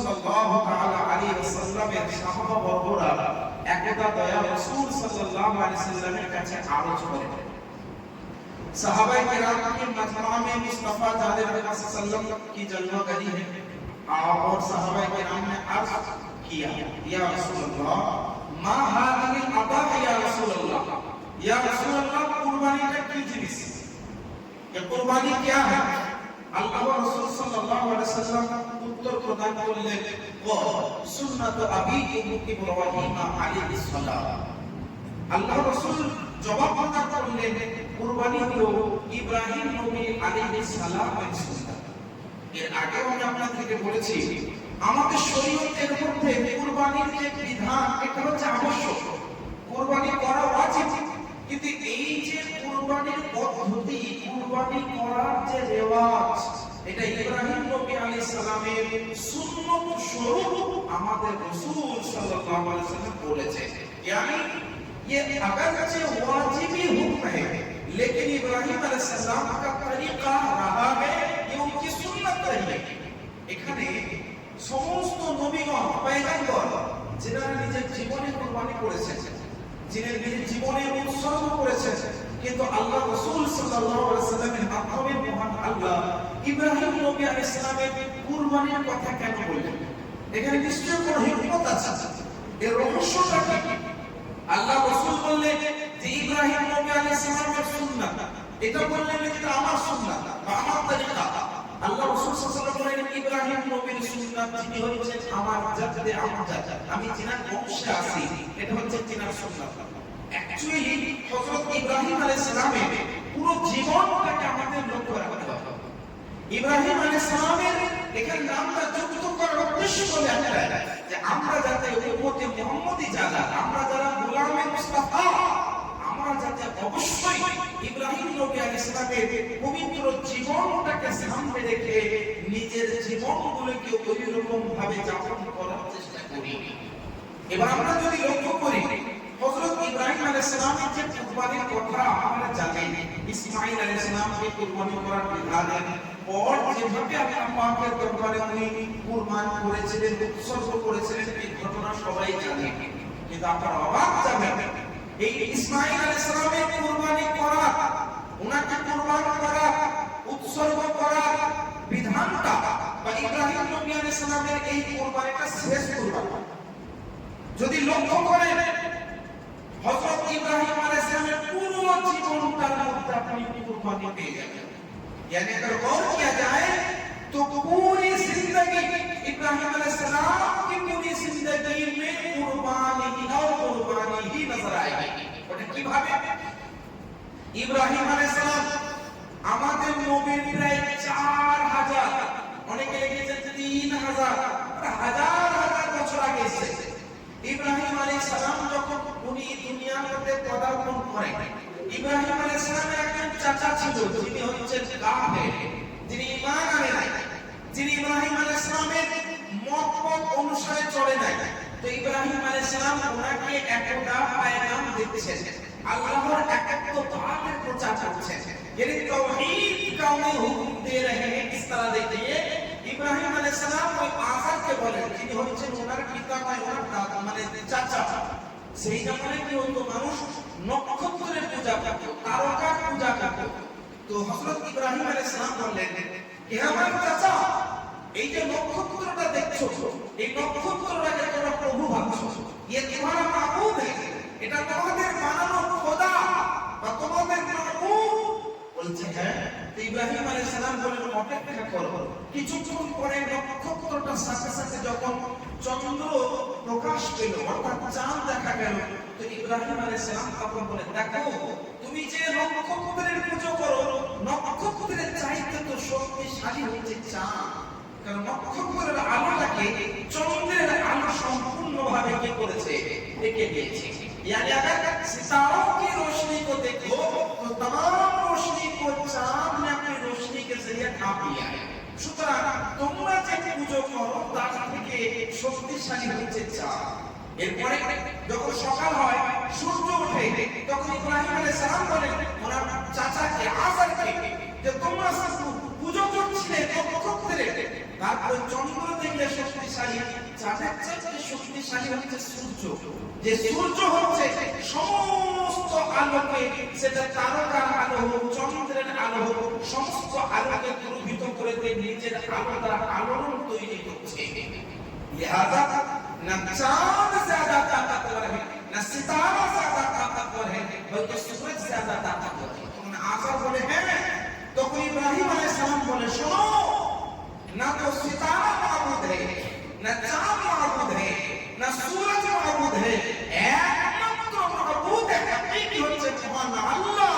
সাল্লাল্লাহু তাআলা আলাইহি ওয়াসাল্লামের সাহাবা বর্গরা একদা দয়া রাসূল সাল্লাল্লাহু আলাইহি সাল্লামের কাছে আরজ করেন साहबाए किराम की मजमा में मुस्तफा जादे वसल्लम की जन्म गली है और साहबाए किराम ने अर्ज किया या रसूल अल्लाह मा हादिल अता या रसूल अल्लाह या रसूल अल्लाह कुर्बानी का की जिनिस ये कुर्बानी क्या है আল্লাহ রাসূল সাল্লাল্লাহু আলাইহি ওয়াসাল্লাম উত্তর প্রদান করলেন ও সুন্নাত আবিকুম ইব্রাহিম আলাইহিস সালাম। আল্লাহ রাসূল জবাব প্রদান করলেন, কুরবানি হলো ইব্রাহিম নবী আলাইহিস সালামের সুন্নাত এর আগেও আমি আপনাদেরকে বলেছি, আমাদের শরীয়তের মধ্যে কুরবানির যে বিধান, এটা হচ্ছে আবশ্যক। কুরবানি করা ওয়াজিব, কিন্তু এই যে কুরবানির পদ্ধতি, কুরবানি করার যে রেওয়াজ এটা ইব্রাহিম নবী আলাইহিস সালামের সুন্নত স্বরূপ আমাদের রাসূল সাল্লাল্লাহু আলাইহি সাল্লাম বলেছে यानी ये अगरचे वाजिबी हुक्म है लेकिन इब्राहिम अलैहिस्सलाम का तरीका रहा है ये उनकी सुन्नत रही है এখানে সমস্ত নবীগণ পয়গম্বর যারা নিজের জীবনে কুরবানি করেছেন যিনি নিজের জীবনে উৎসর্গ করেছেন কিন্তু আল্লাহ রাসূল সাল্লাল্লাহু আলাইহি মহান আল্লাহ ইব্রাহিম নবী আলাইহিস সালামের কুরবানির কথা কেন বললেন? এখানে নিশ্চয়ই কোনো হিকমত আছে। এর রহস্যটা কি? আল্লাহ রাসূল বললেন যে ইব্রাহিম নবী আলাইহিস সালামের সুন্নাত এটা বললেন এটা আমার সুন্নাত বা আমার তরিকা আল্লাহ রাসূল সাল্লাল্লাহু আলাইহি ওয়াসাল্লাম ইব্রাহিম নবীর সুন্নাত যিনি আমার আমজাদ আমি বংশে আছি, এটা হচ্ছে জিনার সুন্নাত অ্যাকচুয়ালি হযরত ইব্রাহিম আলাইহিস সালামের পুরো জীবনটাকে আমাদের লক্ষ্য রাখতে হবে। ইব্রাহিম আলাইহিস সালামের এখানে নামটা যুক্ত করার উদ্দেশ্য হলো একটা যে আমরা যাতে উম্মতে মুহাম্মদী যারা আমরা যারা গোলামে মুস্তাফা, আমরা যাতে অবশ্যই ইব্রাহিম নবী আলাইহিস সালামের পবিত্র জীবনটাকে সামনে রেখে নিজের জীবনগুলোকে ওই রকম ভাবে যাপন করার চেষ্টা করি। এবার আমরা যদি লক্ষ্য করি হযরত ইব্রাহিম আলাইহিস সালামের যে কুরবানির কথা আমরা জানি ইসমাঈল আলাইহিস সালামকে কুরবানি করার বিধান পর যেভাবে আল্লাহ পাকের দরবারে উনি কুরবান করেছিলেন, উৎসর্গ করেছিলেন, এই ঘটনা সবাই জানে। কিন্তু আপনারা অবাক যাবেন এই ইসমাঈল আলাইহিস সালামের কুরবানি করা, উনাকে কুরবান করা, উৎসর্গ করা বিধানটা বা ইব্রাহিম নবী আলাইহিস সালামের এই কুরবানিটা শেষ কুরবানি। যদি লক্ষ্য করেন হযরত ইব্রাহিম আলাইহিস সালামের পুরো জীবনটার মধ্যে আপনি কুরবানি পেয়ে যাবেন यानी अगर गौर किया जाए तो पूरी जिंदगी इब्राहिम अलैहिस्सलाम की पूरी जिंदगी में कुर्बानी ही और कुर्बानी ही नजर आएगी ওটা কিভাবে ইব্রাহিম আলাইহিস সালাম আমাদের নবীর প্রায় 4000 অনেকে লিখেছেন 3000 হাজার হাজার পদার্পণ করেন ইব্রাহিম আলাইহিস সালামের একজন চাচা ছিল যিনি হচ্ছেন কাফের যিনি ঈমান আনে নাই যিনি ইব্রাহিম আলাইহিস সালামের মত অনুসারে চলে নাই তো ইব্রাহিম আলাইহিস সালাম ওনাকে একটা পায়গাম দিচ্ছেন আল্লাহর একাত্মবাদের প্রচার করছেন यानी तौहीद का उन्हें हुक्म दे रहे हैं किस तरह देखिए ইব্রাহিম আলাইহিস সালাম ওই আজারকে বলেন যিনি হচ্ছেন ওনার পিতা নয় ওনার দাদা মানে চাচা সেই জামানে কি হতো? মানুষ নক্ষত্রের পূজা করত, তারকার পূজা করত। তো হযরত ইব্রাহিম আলাইহিস সালাম বললেন, হে আমার চাচা, এই যে নক্ষত্রটা দেখছ, এই নক্ষত্রটাকে তোমরা প্রভু ভাবছ। ইয়ে তোমারা মাবুদ এটা তোমাদের বানানো খোদা বা তোমাদের মাবুদ বলছে হ্যাঁ। ইব্রাহিম আলাইহিস সালাম বললেন, অপেক্ষা করো। কিছুক্ষণ পরে নক্ষত্রটার সাথে সাথে যখন চন্দ্র প্রকাশ পেল অর্থাৎ চাঁদ দেখা গেল তো ইব্রাহিম আলাইহিস সালাম তখন বলে দেখো তুমি যে নক্ষত্রের পুজো করো নক্ষত্রের চাইতে তো শক্তিশালী হচ্ছে চাঁদ কারণ নক্ষত্রের আলোটাকে চন্দ্রের আলো সম্পূর্ণভাবে কি করেছে ঢেকে দিয়েছে यानी अगर सितारों की रोशनी को देखो तो तमाम रोशनी को चांद ने अपनी रोशनी के जरिए ढांप लिया है সুতরাং তোমরা যে পুজো করো তার থেকে শক্তিশালী হচ্ছে চা এরপরে যখন সকাল হয়, সূর্য ওঠে, তখন ইব্রাহিম আলাইহিস সালাম বলেন, ওনার চাচাকে আজারকে যে তোমরা পুজো করছিলে নক্ষত্রে তারপরে চন্দ্র দেখলে শক্তিশালী চাঁদের চাইতে শক্তিশালী হচ্ছে সূর্য যে সূর্য হচ্ছে সমস্ত আলোকে সেটা তারকার আলো হোক চন্দ্রের আলো হোক সমস্ত আলোকে প্রভাবিত করে দিয়ে নিজের আলো দ্বারা আলোড়ন তৈরি করছে लिहाजा न चांद ज्यादा ताकतवर है न सितारा ज्यादा ताकतवर है बल्कि सूरज ज्यादा ताकतवर है तुमने आसर बोले हैं तो कोई इब्राहिम अलैहिस्सलाम बोले सुनो न तो सितारा माबूद है न चांद माबूद है न सूरज माबूद है একমাত্র মাবুদ হাকিকি হচ্ছে মহান আল্লাহ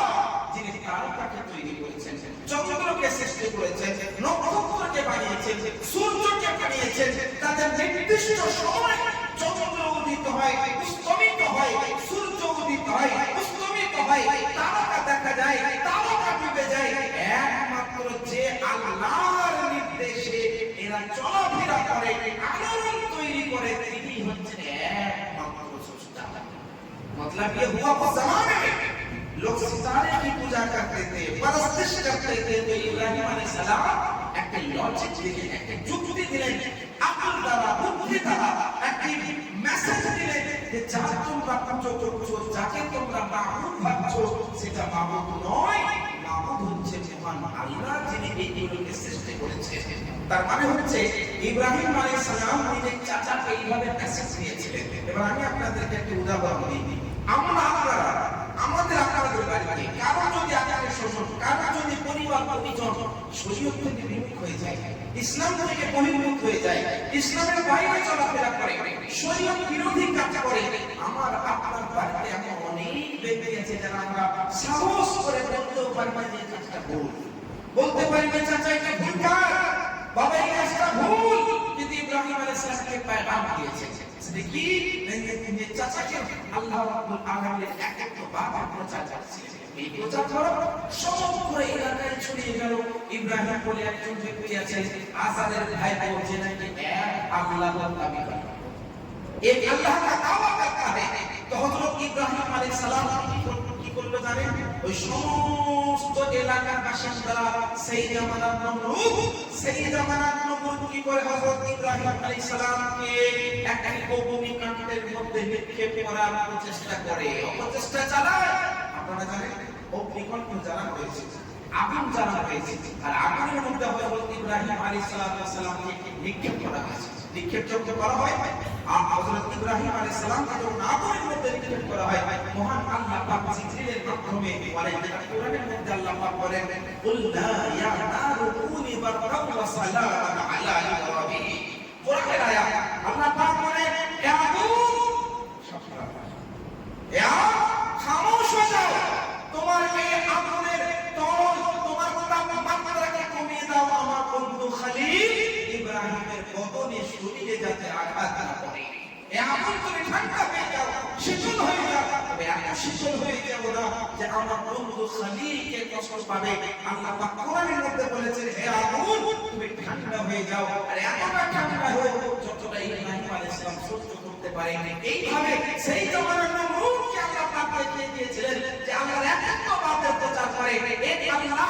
যিনি তারকাকে তৈরি করেছেন চন্দ্রকে সৃষ্টি করেছেন নক্ষত্রকে বানিয়েছেন সূর্যকে বানিয়েছেন তাদের নির্দিষ্ট সময় চন্দ্র উদিত হয় উস্তমিত হয় সূর্য উদিত হয় উস্তমিত হয় তারকা দেখা যায় তারকা मतलब ये हुआ उस जमाने में लोग सितारे की पूजा करते थे परस्तिश करते थे तो इब्राहिम अलैहिस्सलाम একটা লজিক দিলেন একটা যুক্তি দিলেন আকল দ্বারা বুদ্ধি দ্বারা একটি মেসেজ দিলেন যে যা তোমরা পুজো করছো যাকে তোমরা মাবুদ ভাবছো সেটা মাবুদ নয় মাবুদ হচ্ছে মহান আল্লাহ যিনি এইগুলোকে সৃষ্টি করেছেন তার মানে হচ্ছে ইব্রাহিম আলাইহিস সালাম নিজের চাচাকে এইভাবে মেসেজ দিয়েছিলেন এবার আমি আপনাদেরকে একটা উদাহরণ দিই আমরা আপনারা আমাদের আপনাদের বাড়িতে কারও যদি আত্মীয় স্বজন কারও যদি পরিবার পরিজন শরীয়ত থেকে বিমুখ হয়ে যায়, ইসলাম থেকে বহির্মুখ হয়ে যায়, ইসলামের বাইরে চলাফেরা করে, শরীয়ত বিরোধী কাজ করে, আমার আপনার বাড়িতে এমন অনেক ব্যক্তি আছে যারা আমরা সাহস করে বলতেও পারি যে কাজটা ভুল। বলতে পারি না, চাচা, এটা ভুল কাজ। বাবা, এই কাজটা ভুল। কিন্তু ইব্রাহিম আলাইহিস পায়গাম দিয়েছে। চাচাকে আল্লাহ রাব্বুল আলামিন এক এক বাবা প্রচার করছিলেন এই প্রচার ধরো সমগ্র এলাকায় ছড়িয়ে গেল। ইব্রাহিম বলে একজন ব্যক্তি আছেন, আসাদের করল জানেন ওই সমস্ত এলাকার বাসিন্দারা সেই জামানার নমরুদ সেই জামানার নমরুদ কি করে হযরত ইব্রাহিম আলাইহিস সালামকে একটি অগ্নিকাণ্ডের মধ্যে নিক্ষেপ করার প্রচেষ্টা করে? অপচেষ্টা চালায়? আপনারা জানেন অগ্নিকাণ্ড জ্বালানো হয়েছে, আগুন জ্বালানো হয়েছে, আর আগুনের মধ্যে হযরত ইব্রাহিম আলাইহিস নিক্ষেপ করা হয়েছে। নিক্ষেপ করা হয়? হযরত ইব্রাহিম আলাইহিস সালামকে যখন আগুনের মধ্যে নিক্ষেপ করা হয়। মহান আল্লাহ পাক জিবরিলের মাধ্যমে বলেন কোরআনের মধ্যে আল্লাহ পাক বলেন কুলনা ইয়া নারু কুনি বারকাও ওয়া সালামান আলা ইব্রাহিম। কোরআনের আয়াত। আল্লাহ পাক বলেন, এ আগুন এ আগুন বদনে শরীরে যাতে আঘাত না পড়ে এ আগুন তুমি ঠান্ডা হয়ে যাও, শীতল হয়ে যাও। তবে এত শীতল হয়ে যাও না যে আমার বন্ধু খালিলকে কষ্ট পাবে। আল্লাহ পাক কোরআনের মধ্যে বলেছেন, হে আগুন, তুমি ঠান্ডা হয়ে যাও। আর এতটা ঠান্ডা হয়ে যতটা ইব্রাহিম আলাইহিস সালাম সহ্য করতে পারেন, এইভাবে সেই জমানার নমরুদকে আল্লাহ পাক দেখিয়ে দিয়েছিলেন যে আল্লাহর একত্ববাদের প্রচার করে এক আল্লাহ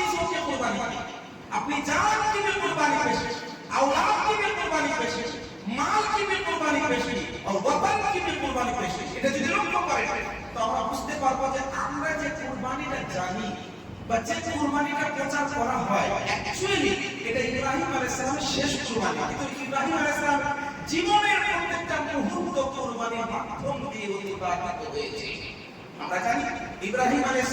কোরবানি করি এটা যদি লক্ষ্য করে তো আমরা বুঝতে পারব যে আমরা যে কোরবানিটা জানি বা যে কোরবানিটা প্রচার করা হয় অ্যাকচুয়ালি এটা ইব্রাহিম আলাইহিস শেষ কোরবানি। কিন্তু ইব্রাহিম আলাইহিস জীবনের প্রত্যেকটা মুহূর্ত কোরবানির মাধ্যম দিয়ে অতিবাহিত হয়েছে। আমরা জানি ইব্রাহিম আলাইহিস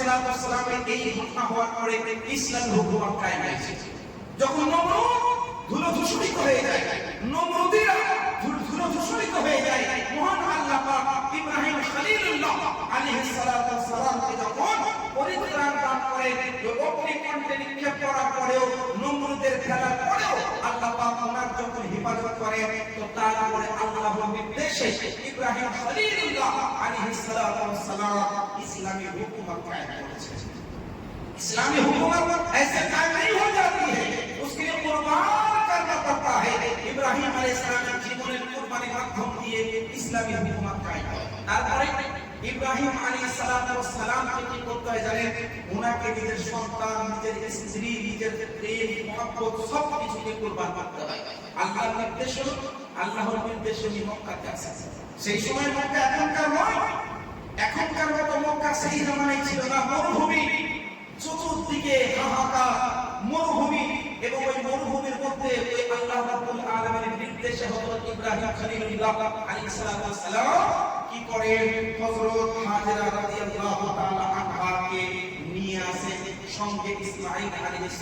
এই ঘটনা হওয়ার পরে ইসলাম হুকুমত কায়েম হয়েছে যখন নমরুদ ধুলো ধূসরিত হয়ে যায়, নমরুদের ধুলো ধুলো ধূসরিত হয়ে যায় মহান আল্লাহ পাক ইব্রাহিম খলিলুল্লাহ আলাইহিস সালাতু ওয়াস সালামকে যখন পরিত্রাণ দান করে অগ্নিকুণ্ড মাটিতে নিক্ষেপ করার পরেও নমরুদের খেলার পরেও আল্লাহ পাক ওনার যখন হেফাজত করে তো তারপরে আল্লাহর নির্দেশে ইব্রাহিম খলিলুল্লাহ আলাইহিস সালাতু ওয়াস সালাম ইসলামী হুকুমত কায়েম করেছেন इस्लामी हुकूमत ऐसे कायम नहीं हो जाती है उसके लिए कुर्बान करना पड़ता है इब्राहिम अलैहिस्सलाम জীবনের কুরবানির মাধ্যম দিয়ে ইসলামী হুকুমত কায়েম তারপরে ইব্রাহিম আলাইহিস সালাতু ওয়াস সালামকে কি করতে হয় জানেন ওনাকে নিজের সন্তান, নিজের স্ত্রী, নিজের প্রেম, মহব্বত সব কিছুকে কুরবান করতে হয়। আল্লাহর নির্দেশ আল্লাহর নির্দেশে উনি মক্কাতে আসেন। সেই সময় মক্কা এখনকার নয় এখনকার মতো মক্কা সেই জামানায় ছিল না, মরুভূমি। চতুর্দিকে হাহাকার, মরুভূমি। এবং ওই মরুভূমির মধ্যে ওই আল্লাহ রাব্বুল আলামিনের নির্দেশে হযরত ইব্রাহিম খলিলুল্লাহ আলাইহিস সালাম কি করেন? হযরত হাজেরা রাদিয়াল্লাহু তাআলা আনহাকে নিয়ে আসেন সঙ্গে ইসমাঈল আলাইহিস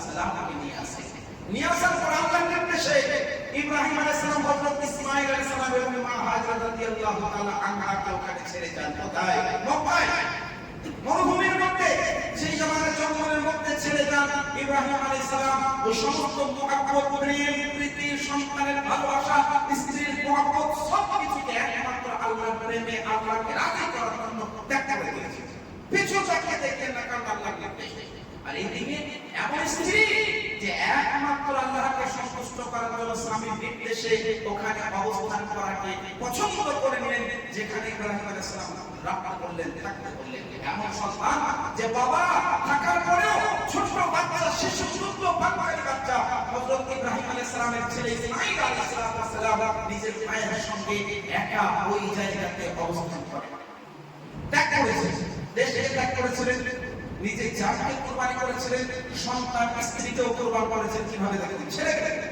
সালামকে নিয়ে আসেন নিয়ে আসার পর আল্লাহর নির্দেশে ইব্রাহিম আলাইহিস সালাম হযরত ইসমাঈল আলাইহিস সালাম এবং মা হাজেরা রাদিয়াল্লাহু তাআলা আনহাকে ওখানে ছেড়ে যান। কোথায়? মক্কায় মরুভূমির মধ্যে ওই সমস্ত মুহাব্বত প্রীতি, সন্তানের ভালোবাসা, স্ত্রীর মুহাব্বত সব কিছুকে একমাত্র আল্লাহর প্রেমে আল্লাহকে রাজি করার জন্য ত্যাগ করে দিয়েছে। পিছু চাকরি দেখেন না কারণ আল্লাহ আর আর এইদিকে এমন স্ত্রী যে একমাত্র আল্লাহকে সন্তুষ্ট করার জন্য স্বামীর নির্দেশে ওখানে অবস্থান করাকে পছন্দ করে নিলেন, যেখানে ইব্রাহিম আলাইহিস সালাম রাখতে করলেন থাকতে করলেন এমন সন্তান যে বাবা থাকার পরেও ছোট বাচ্চা, শিশু দুধ বাচ্চার বাচ্চা, হযরত ইব্রাহিম আলাইহিস সালামের ছেলে ইসমাঈল আলাইহিস সালাম নিজের মায়ের সঙ্গে একা ওই জায়গাতে অবস্থান করে। ত্যাগ করেছেন দেশে ত্যাগ করেছিলেন নিজে জানকে কোরবানি করেছিলেন, সন্তান স্ত্রীকেও কোরবান করেছেন, কীভাবে দেখেন? ছেড়ে গেলেন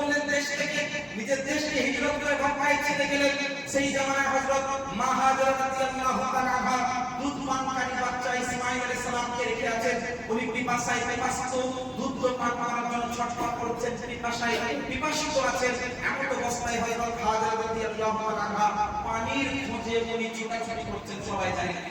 নিজের দেশকে হিজরত করে মক্কায় ছেড়ে গেলেন সেই জামানায় হযরত মা রাদিয়াল্লাহু তাআলা দুধ পানকারী বাচ্চা ইসমাঈল আলাইহিস সালামকে রেখে আছেন। উনি পিপাসায় পিপাসিত, দুধ পান করার জন্য ছটফট করছেন, পিপাসায় পিপাসিত আছেন। এমন অবস্থায় হযরত হাজরা রাদিয়াল্লাহু তাআলা পানির খোঁজে উনি ছোটাছুটি করছেন, সবাই জানেন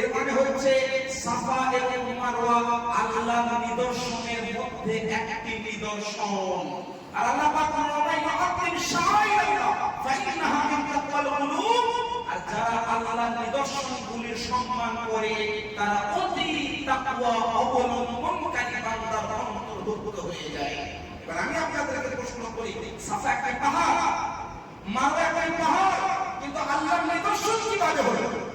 এর মানে হচ্ছে সাফা এবং মারওয়া আল্লাহর নিদর্শনের মধ্যে একটি নিদর্শন। আর আল্লাহ পাক কুলুব। আর যারা আল্লাহর নিদর্শনগুলির সম্মান করে, তারা অতি তাকওয়া অবলম্বনকারী বান্দার অন্তর্ভুক্ত হয়ে যায়। এবার আমি আপনাদেরকে প্রশ্ন করি, সাফা একটা পাহাড়, মারওয়া একটা পাহাড়, কিন্তু আল্লাহর নিদর্শন কীভাবে হলো?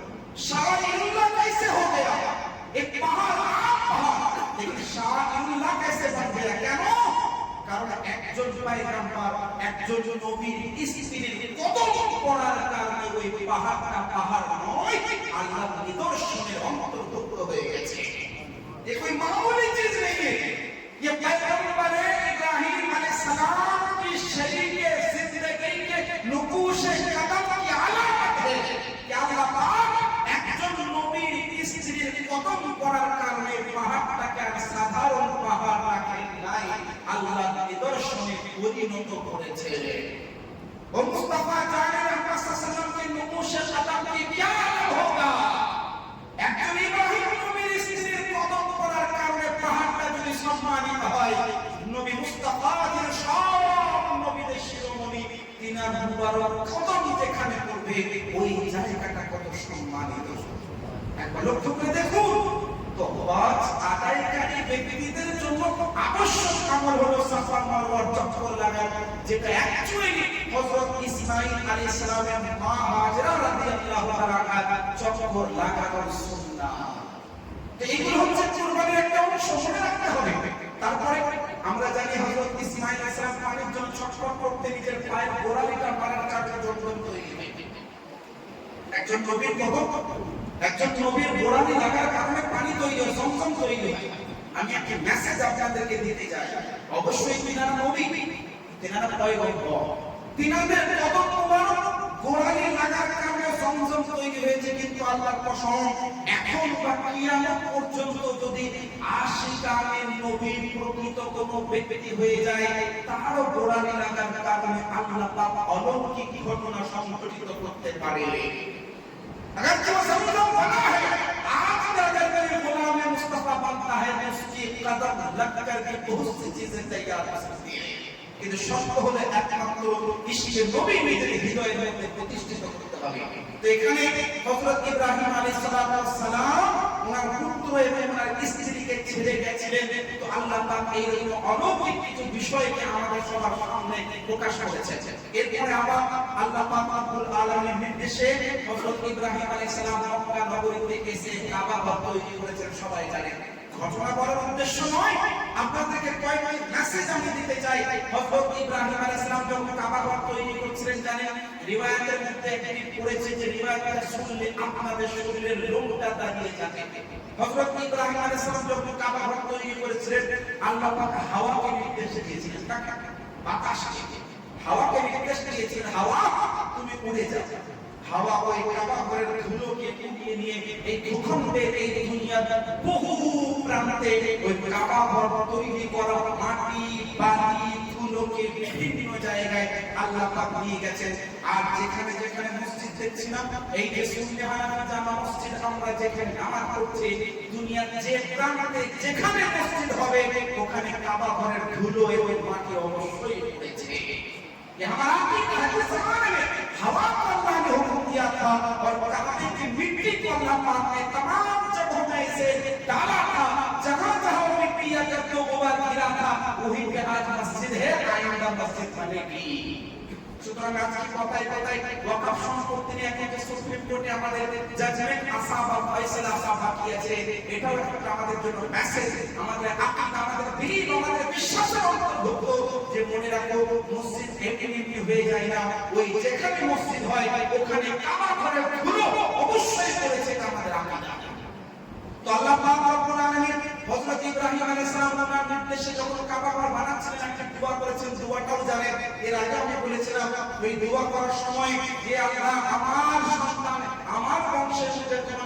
একজন নবীর স্ত্রীর কদম পড়ার কারণে ওই পাহাড়টা পাহাড় নয় আল্লাহর নিদর্শনের অন্তর্ভুক্ত হয়ে গেছে ये कोई मामूली चीज नहीं है ये पैगंबर इब्राहिम अलैहिस्सलाम की शरीर के जिंदगी के नुकूश कदम की अलामत है कि अल्लाह पाक একজন নবীর স্ত্রীর কদম পড়ার কারণে পাহাড়টাকে আর সাধারণ পাহাড় রাখেন নাই আল্লাহ নিদর্শনে পরিণত করেছিলেন ও মুস্তাফা জানে আল্লাহ সাল্লাল্লাহু আলাইহি নমুশে সাদাকে জ্ঞান হোগা একজন ইব্রাহিম নবীর স্ত্রীর কদম করার কারণে পাহাড়টা যদি সম্মানিত হয়, নবী মুস্তাফাদের সব নবীদের শিরোমণি তিনার মুবারক কদম যেখানে পড়বে, ওই জায়গাটা কত সম্মানিত। একবার লক্ষ্য করে দেখুন তো জন্য আবশ্যক আমল লাগানো, যেটা অ্যাকচুয়ালি হযরত ইসমাঈল আলাইহিস মা হাজরা রাদিয়াল্লাহু তাআলা চক্কর লাগানোর একটা অংশ রাখতে হবে। তারপরে আমরা জানি হযরত ইসমাঈল আলাইহিস সালাম জন্য করতে নিজের পায়ের গোড়ালিটা মারার কাজে জড়িত তৈরি একজন নবীর কদম একজন নবীর গোড়ালি লাগার কারণে পানি তৈরি হয় জমজম তৈরি হয়। আমি একটা মেসেজ আপনাদেরকে দিতে চাই। অবশ্যই তিনারা নবী তিনারা পয়গম্বর। তিনাদের কদম মোবারক গোড়ালি লাগার কারণে জমজম তৈরি হয়েছে কিন্তু আল্লাহর কসম, এখন বা কিয়ামত পর্যন্ত যদি আশিকানের নবীর প্রকৃত কোনো ব্যক্তি হয়ে যায়, তারও গোড়ালি লাগার কারণে আল্লাহ পাক অলৌকিক ঘটনা সংঘটিত করতে পারে अगर जो समझो बना है आज भी अगर मेरे गुलाम मुस्तफा बनता है मैं उसकी कदम लग करके बहुत सी चीजें तैयार कर सकती है কিন্তু সত্য হলে একমাত্র ইশকে নবী নিজের হৃদয়ের মধ্যে প্রতিষ্ঠিত করতে হবে তো এখানে হযরত ইব্রাহিম আলাইহিস সালাম ওনার পুত্র এবং ওনার সবাই ঘটনা বলার উদ্দেশ্য নয় আপনাদেরকে কয়েকটি মেসেজ আমি দিতে চাই। ইব্রাহিম যখন কাবা ঘর তৈরি করছিলেন জানেন রিওয়ায়াতের মধ্যে একটি পড়েছে যে রিওয়ায়াতটা শুনলে আপনাদের শরীরের লোমটা দাঁড়িয়ে যাবে। হযরত ইব্রাহিম আলাইহিস সালাম যখন কাবা ঘর তৈরি করেছিলেন, আল্লাহ পাক হাওয়াকে নির্দেশ দিয়েছিলেন। কাকা বাতাসকে হাওয়াকে নির্দেশ দিয়েছিলেন, হাওয়া, তুমি উড়ে যাও। হাওয়া ওই কাবা ঘরের ধুলোকে উড়িয়ে নিয়ে এই ভূখণ্ডের এই দুনিয়ার বহু প্রান্তে ওই কাবা ঘর তৈরি করা মাটি, বালি ধুলোকে বিভিন্ন জায়গায় আল্লাহ পাক নিয়ে গেছেন আর যেখানে যেখানে মসজিদ দেখছিলাম এই যে সুন্নি হানাফি জামা মসজিদ আমরা যেখানে নামাজ পড়ছি দুনিয়ার যে প্রান্তে যেখানে মসজিদ হবে ওখানে কাবা ঘরের ধুলো এবং মাটি অবশ্যই পড়েছে ये हमारा अकीदा है कि जमाने में हवा को अल्लाह ने हुक्म दिया था और काबे की मिट्टी को अल्लाह पाक ने तमाम जगहों में इसे डाला था जहां जहां वो मिट्टी या करके गोबर गिरा था वहीं पे आज मस्जिद है आइंदा मस्जिद बनेगी সুতরাং আজকে কথায় কথায় ওয়াকফ সম্পত্তি নিয়ে এখন যে সুপ্রিম কোর্টে আমাদের জাজমেন্ট আসা বা ফয়সালা আসা বাকি আছে এটাও একটা আমাদের জন্য মেসেজ আমাদের আকিদা আমাদের দিন আমাদের বিশ্বাসের অন্তর্ভুক্ত যে মনে রাখো মসজিদ এমনি এমনি হয়ে যায় না ওই যেখানে মসজিদ হয় ওখানে কাবা ঘরের ধুলো অবশ্যই পড়েছে এটা আমাদের আকিদা তো আল্লাহ পাক রব্বুল আলামিন হযরত ইব্রাহিম আলাইহিস সালাম নির্দেশে যখন কাবা ঘর বানাচ্ছিলেন, একটা দোয়া করেছেন, দোয়াটাও জানেন। এর আগে আমি বলেছিলাম, ওই দোয়া করার সময় যে আল্লাহ আমার সন্তান, আমার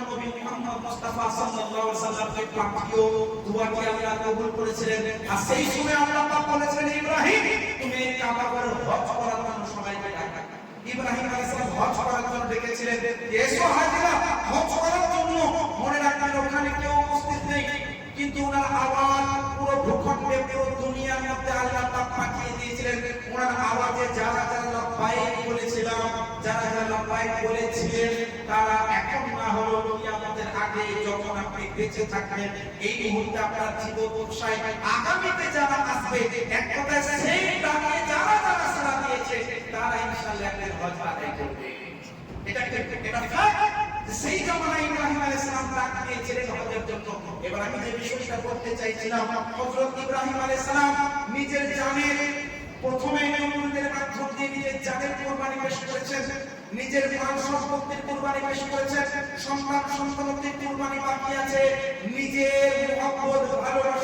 নবী মুহাম্মদ মুস্তাফা সাল্লাল্লাহু আলাইহি আল্লাহ কবুল করেছিলেন। আর সেই সময় আল্লাহ পাক বলেছিলেন ইব্রাহিম, তুমি এই কাবা ঘর হজ করার জন্য সবাইকে ইব্রাহিম আলাইহিস সালাম হজ করার জন্য ডেকেছিলেন। এসো হাজিরা, হজ করার জন্য মনে রাখবেন, ওখানে কেউ কিন্তু ওনার আওয়াজ পুরো ভূখণ্ডে, পুরো দুনিয়ার মধ্যে আল্লাহ পাক পাঠিয়ে দিয়েছিলেন। ওনার আওয়াজে যারা যারা লাব্বাইক বলেছিলাম, যারা যারা লাব্বাইক বলেছিলেন, তারা এখন না হলো কিয়ামতের আগে যখন আপনি বেঁচে থাকবেন, এই মুহূর্তে আপনার জীবদ্দশায় আগামীতে যারা আসবে, এক সেই যারা যারা সাড়া দিয়েছে, তারা ইনশাআল্লাহ একদিন হজ আদায় করবে। এটা এটা সেই ইব্রাহিম আলাইহিস সালাম দিয়েছিলেন হজের জন্য এবার আমি যে বিষয়টা চাইছিলাম, হযরত ইব্রাহিম আলাইহিস সালাম নিজের জানের প্রথমে নমরুদের মাধ্যম দিয়ে নিজের জানের পেশ করেছেন, নিজের সম্পত্তির পেশ করেছেন, সন্তান সন্তানদের বাকি আছে, নিজের মহব্বত, ভালোবাসা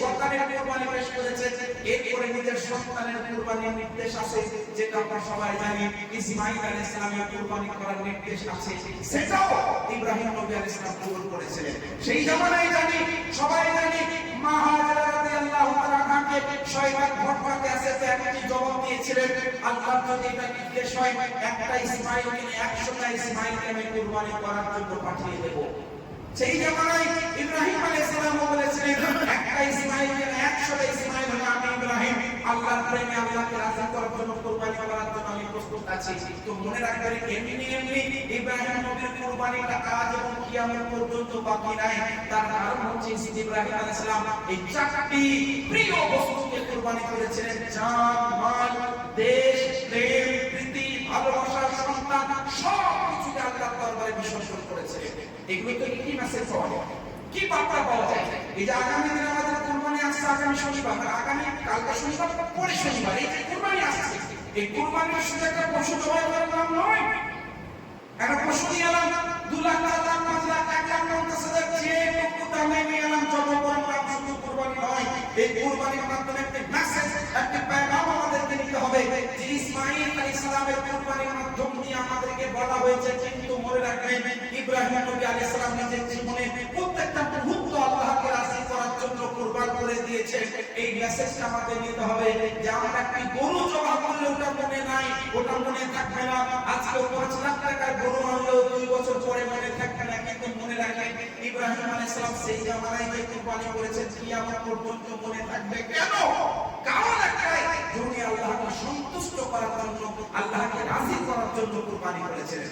ওয়াতানের কুরবানি পেশ করেছেন এরপরে নিজের সন্তানের কুরবানির নির্দেশ আছে, যেটা আমরা সবাই জানি, ইসমাঈল আলাইহিস সালামের কুরবানি করার নির্দেশ আছে। সেটাও ইব্রাহিম নবী আলাইহিস সালাম কবুল করেছিলেন। সেই জামানায় জানি, সবাই জানি, মা রাদিয়াল্লাহু তাআলা আনহাকে শয়তান ভটকাতে আসে তো একটি জবাব দিয়েছিলেন, আল্লাহ যদি এটা নির্দেশ হয়, একটা ইসমাঈল কিনে 100টা ইসমাঈলকে আমি কুরবানি করার জন্য পাঠিয়ে দেব। সেই জামানায় ইব্রাহিম আলাইহিস সালাম বলেছিলেন, একটা ইসমাঈল কিনে 100টা ইসমাঈল হলে আমি ইব্রাহিম। আল্লাহর প্রেমে আল্লাহকে রাজি করার জন্য কুরবানি করার জন্য আমি প্রস্তুত আছি। তো মনে রাখবেন এমনি এমনি ইব্রাহিম নবীর কুরবানিটা আজ এবং কিয়ামত পর্যন্ত বাকি নাই। তার কারণ হচ্ছে ইব্রাহিম আলাইহিস এই চারটি প্রিয় বস্তুকে কুরবানি করেছিলেন। জান, মাল, দেশ এগুলো তো কি মেসেজ কি বার্তা পাওয়া যায়? এই যে আগামী দিনে আমাদের কুরবানি আসছে, আগামী শনিবার আগামী কালকে শনিবার পরে শনিবার, এই যে কুরবানি আসছে, এই কুরবানির শুধু একটা পশু জবাই করার নাম নয়। একটা পশু নিয়ে এলাম, দু লাখ চার লাখ পাঁচ লাখ, এক লাখ পঞ্চাশ হাজার যে টুকু দামে নিয়ে এলাম জবাই করার নাম শুধু কুরবানি নয় এই কুরবানির মাধ্যমে একটি মেসেজ একটি পেগাম আমাদেরকে নিতে হবে যে ইসমাইল আলাইহিস সালামের কুরবানির মাধ্যম আমাদেরকে বলা হয়েছে কিন্তু মনে রাখবেন, ইব্রাহিম নবী আলাইহিস সালাম নিজের জীবনে প্রত্যেকটা মুহূর্ত আল্লাহকে রাজি করার জন্য কুরবান করে দিয়েছে। এই মেসেজটা আমাদের নিতে হবে যে আমরা একটি গরু জবাই করলে ওটা মনে নাই, ওটা মনে থাকবে না। আজকে পাঁচ লাখ টাকার গরু আনলেও দুই বছর পরে মনে থাকবে না, কিন্তু মনে রাখবেন, ইব্রাহিম আলাইহিস সালাম সেই জামানায় যে কুরবানি করেছেন কিয়ামত পর্যন্ত মনে থাকবে। কেন? কারণ একটাই যিনি আল্লাহকে সন্তুষ্ট করার জন্য আল্লাহকে রাজি করার জন্য কুরবানি করেছেন।